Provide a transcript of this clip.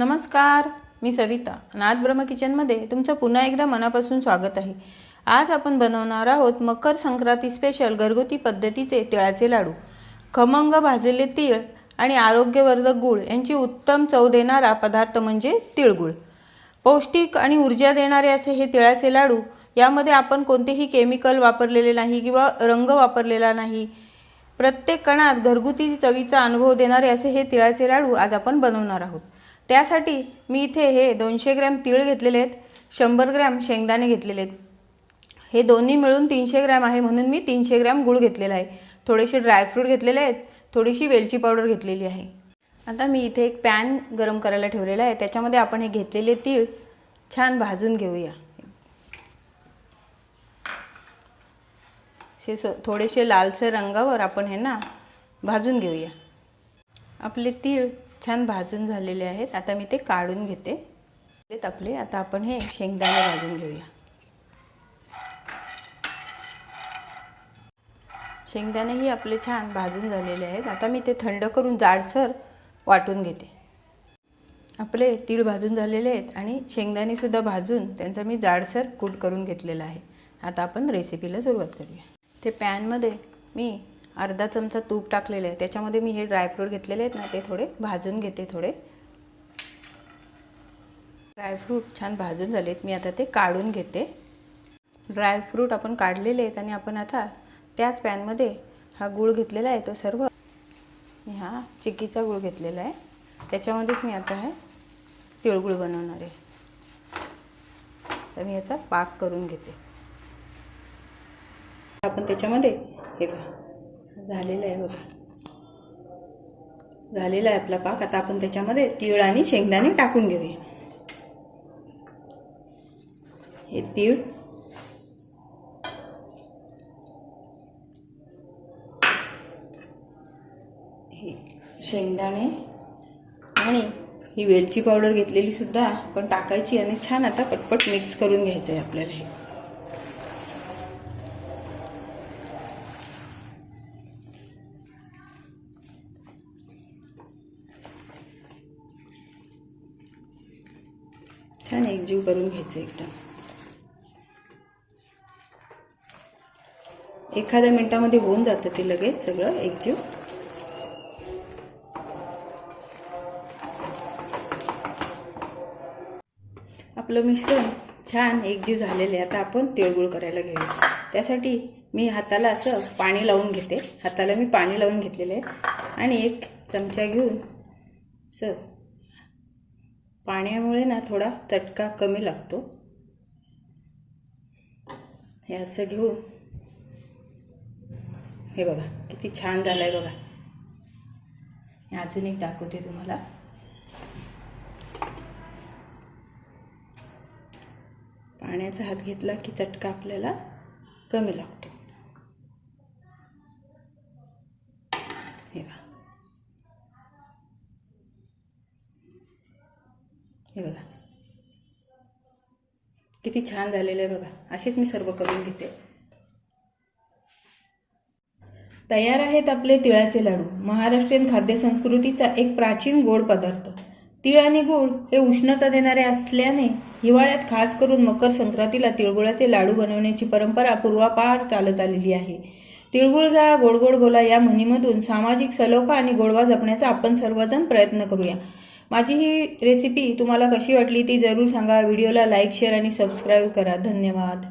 नमस्कार मी सविता. नाथ ब्रह्म किचनमध्ये तुमचं पुन्हा एकदा मनापासून स्वागत आहे. आज आपण बनवणार आहोत मकर संक्रांती स्पेशल घरगुती पद्धतीचे तिळाचे लाडू. खमंग भाजलेले तीळ आणि आरोग्यवर्धक गूळ यांची उत्तम चव देणारा पदार्थ म्हणजे तिळगुळ. पौष्टिक आणि ऊर्जा देणारे असे हे तिळाचे लाडू यामध्ये आपण कोणतेही केमिकल वापरलेले नाही किंवा रंग वापरलेला नाही. प्रत्येक कणात घरगुती चवीचा अनुभव देणारे असे हे तिळाचे लाडू आज आपण बनवणार आहोत. त्यासाठी मी इथे हे दोनशे ग्रॅम तीळ घेतलेले आहेत शंभर ग्रॅम शेंगदाणे घेतलेले आहेत. हे दोन्ही मिळून तीनशे ग्रॅम आहे म्हणून मी तीनशे ग्रॅम गूळ घेतलेला आहे. थोडेसे ड्रायफ्रूट घेतलेले आहेत थोडीशी वेलची पावडर घेतलेली आहे. आता मी इथे एक पॅन गरम करायला ठेवलेला आहे त्याच्यामध्ये आपण हे घेतलेले तीळ छान भाजून घेऊया. असे सो थोडेसे लालसर रंगावर आपण हे ना भाजून घेऊया. आपले तीळ छान भाजून झालेले आहेत. आता मी ते काढून घेते. तापले आपले. आता आपण हे शेंगदाणे भाजून घेऊया. शेंगदाणेही आपले छान भाजून झालेले आहेत. आता मी ते थंड करून जाडसर वाटून घेते. आपले तीळ भाजून झालेले आहेत आणि शेंगदाणेसुद्धा भाजून त्यांचा मी जाडसर कूट करून घेतलेला आहे. आता आपण रेसिपीला सुरुवात करूया. ते पॅनमध्ये मी अर्धा चमचा तूप टाकलेलं आहे. त्याच्यामध्ये मी हे ड्रायफ्रूट घेतलेले आहेत ना ते थोडे भाजून घेते थोडे. ड्रायफ्रूट छान भाजून झाले आहेत मी आता ते काढून घेते. ड्रायफ्रूट आपण काढलेले आहेत आणि आपण आता त्याच पॅनमध्ये हा गूळ घेतलेला आहे तो सर्व हा चिकीचा गूळ घेतलेला आहे. त्याच्यामध्येच मी आता हे तिळगुळ बनवणार आहे. तर मी याचा पाक करून घेते. आपण त्याच्यामध्ये हे झालेलं आहे बघा. झालेला आहे आपला पाक. आता आपण त्याच्यामध्ये तीळ आणि शेंगदाणे टाकून घेऊया. हे तीळ. हे शेंगदाणे. आणि ही वेलची पावडर घेतलेली सुद्धा आपण टाकायची आणि छान आता पटपट मिक्स करून घ्यायचं आहे आपल्याला हे. छान एकजीव करून घ्यायचं एकदम एखाद्या मिनटामध्ये होऊन जातं ते लगेच सगळं एकजीव आपलं मिश्रण छान एकजीव झालेलं आहे. आता आपण तिळगुळ करायला घेऊ त्यासाठी मी हाताला असं पाणी लावून घेते. हाताला मी पाणी लावून घेतलेलं आहे. आणि एक चमचा घेऊन असं पाण्यामुळे ना थोडा चटका कमी लागतो. हे असं घेऊ. हे बघा किती छान झालं आहे बघा अजून एक दाखवते तुम्हाला. पाण्याचा हात घेतला की चटका आपल्याला कमी लागतो. हे बघा. हे बघा. किती छान झालेलं आहे बघा. असेच मी सर्व करून घेते. तयार आहेत आपले तिळाचे लाडू. महाराष्ट्रीयन खाद्य संस्कृतीचा एक प्राचीन गोड पदार्थ. तीळ आणि गूळ हे उष्णता देणारे असल्याने हिवाळ्यात खास करून मकर संक्रांतीला तिळगुळाचे लाडू बनवण्याची परंपरा पूर्वापार चालत आलेली आहे. तिळगुळ घ्या गोड गोड बोला या म्हणीमधून सामाजिक सलोखा आणि गोडवा जपण्याचा आपण सर्वजण प्रयत्न करूया. माझी ही रेसिपी तुम्हाला कशी वाटली ती जरूर सांगा. व्हिडिओला लाईक शेअर आणि सबस्क्राईब करा. धन्यवाद.